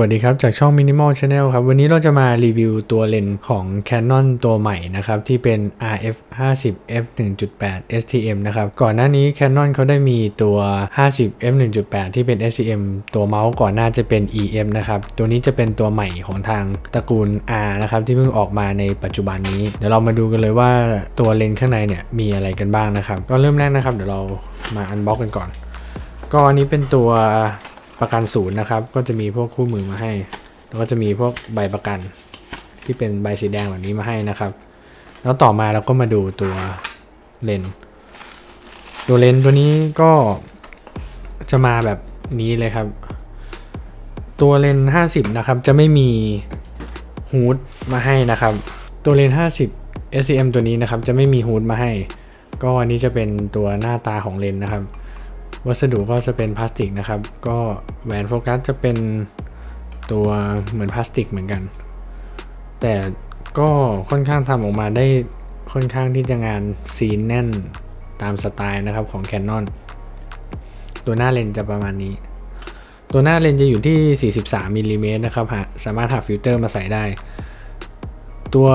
วัสดีครับจากช่อง Minimal Channel ครับ วันนี้เราจะมารีวิวตัวเลนส์ของ Canon ตัวใหม่นะครับ ที่เป็น RF 50 f 1.8 STM นะครับ ก่อนหน้านี้ Canon เขาได้มีตัว 50 f 1.8 ที่เป็น STM ตัวเมาส์ก่อนหน้าจะเป็น EF นะครับ ตัวนี้จะเป็นตัวใหม่ของทางตระกูล R นะครับ ที่เพิ่งออกมาในปัจจุบันนี้ เดี๋ยวเรามาดูกันเลยว่าตัวเลนส์ข้างในเนี่ยมีอะไรกันบ้างนะครับ ก็เริ่มแรกนะครับ เดี๋ยวเรามาอันบ็อกกันก่อน ก็อันนี้เป็นตัว ประกันศูนย์นะครับ ก็จะมีพวกคู่มือมาให้ แล้วก็จะมีพวกใบประกันที่เป็นใบสีแดงแบบนี้มาให้นะครับ แล้วต่อมาเราก็มาดูตัวเลนตัวเลนตัวนี้ก็จะมาแบบนี้เลยครับ ตัวเลน50 นะครับ จะไม่มีฮูดมาให้นะครับ ตัวเลน50 SCM ตัวนี้นะครับ จะไม่มีฮูดมาให้ ก็อันนี้จะเป็นตัวหน้าตาของเลนนะครับ วัสดุก็จะเป็นพลาสติกนะครับ ก็แหวนโฟกัสจะเป็นตัวเหมือนพลาสติกเหมือนกัน แต่ก็ค่อนข้างทำออกมาได้ค่อนข้างที่จะงานซีนแน่นตามสไตล์นะครับของ Canon ตัวหน้าเลนจะประมาณนี้ ตัวหน้าเลนจะอยู่ที่ 43มิลลิเมตรนะครับสามารถหาฟิลเตอร์มาใส่ได้ ตัว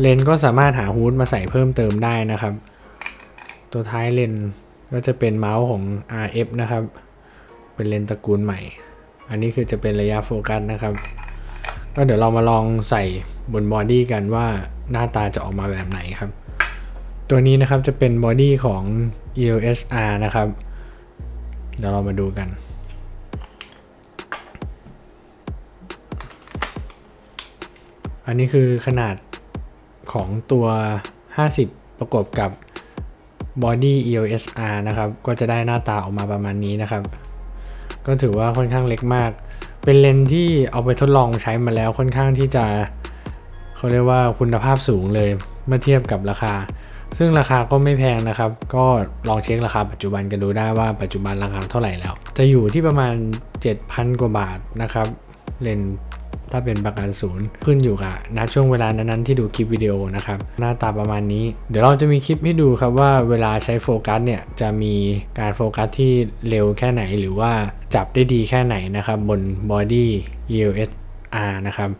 เลนก็สามารถหาฮูดมาใส่เพิ่มเติมได้นะครับ ตัวท้ายเลน ก็จะเป็นเมาส์ของ RF นะครับ เป็นเลนส์ตระกูลใหม่ อันนี้คือจะเป็นระยะโฟกัสนะครับ ก็เดี๋ยวเรามาลองใส่บนบอดี้กันว่าหน้าตาจะออกมาแบบไหนครับ ตัวนี้นะครับจะเป็นบอดี้ของ EOS R นะครับ เดี๋ยวเรามาดูกันอันนี้คือขนาดของตัว 50 ประกอบกับ Body EOS R นะครับ ก็จะได้หน้าตาออกมาประมาณนี้นะครับ ก็ถือว่าค่อนข้างเล็กมาก เป็นเลนส์ที่เอาไปทดลองใช้มาแล้วค่อนข้างที่จะเขาเรียกว่าคุณภาพสูงเลยเมื่อเทียบกับราคา ซึ่งราคาก็ไม่แพงนะครับ ก็ลองเช็คราคาปัจจุบันกันดูได้ว่าปัจจุบันราคาเท่าไหร่แล้ว จะอยู่ที่ประมาณ 7,000 กว่าบาทนะครับเลนส์ ถ้าเป็นประกันศูนย์ขึ้นอยู่กับณช่วงเวลานั้นๆที่ดูคลิปวิดีโอนะครับ หน้าตาประมาณนี้ เดี๋ยวเราจะมีคลิปให้ดูครับว่าเวลาใช้โฟกัสเนี่ยจะมีการโฟกัสที่เร็วแค่ไหนหรือว่าจับได้ดีแค่ไหนนะครับบน body EOS R นะครับ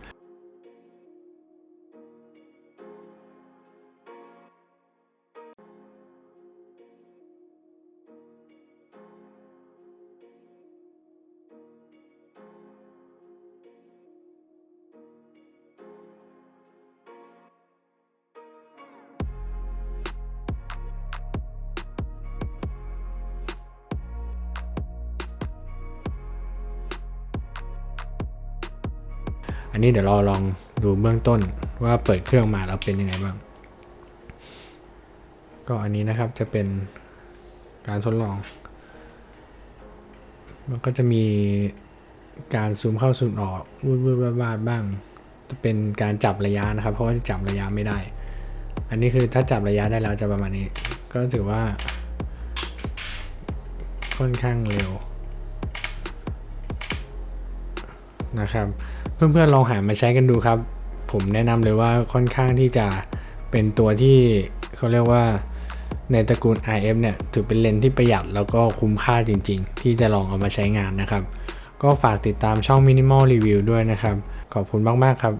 อันนี้เดี๋ยวเราลองดูเบื้องต้นว่าเปิดเครื่องมาแล้วเป็นยังไงบ้าง ก็อันนี้นะครับจะเป็นการทดลอง มันก็จะมีการซูมเข้าซูมออกวูดวูดวาดวาบ้าง จะเป็นการจับระยะนะครับ เพราะว่าจับระยะไม่ได้ อันนี้คือถ้าจับระยะได้แล้วจะประมาณนี้ ก็ถือว่า ค่อนข้างเร็ว นะครับ เพื่อนๆลองหามาใช้กันดูครับ ผมแนะนำเลยว่าค่อนข้างที่จะเป็นตัวที่เขาเรียกว่าในตระกูล IF เนี่ยถือเป็นเลนส์ที่ประหยัดแล้วก็คุ้มค่าจริง ๆ ที่จะลองเอามาใช้งานนะครับ ก็ฝากติดตามช่อง Minimal Review ด้วยนะครับ ขอบคุณมาก ๆ ครับ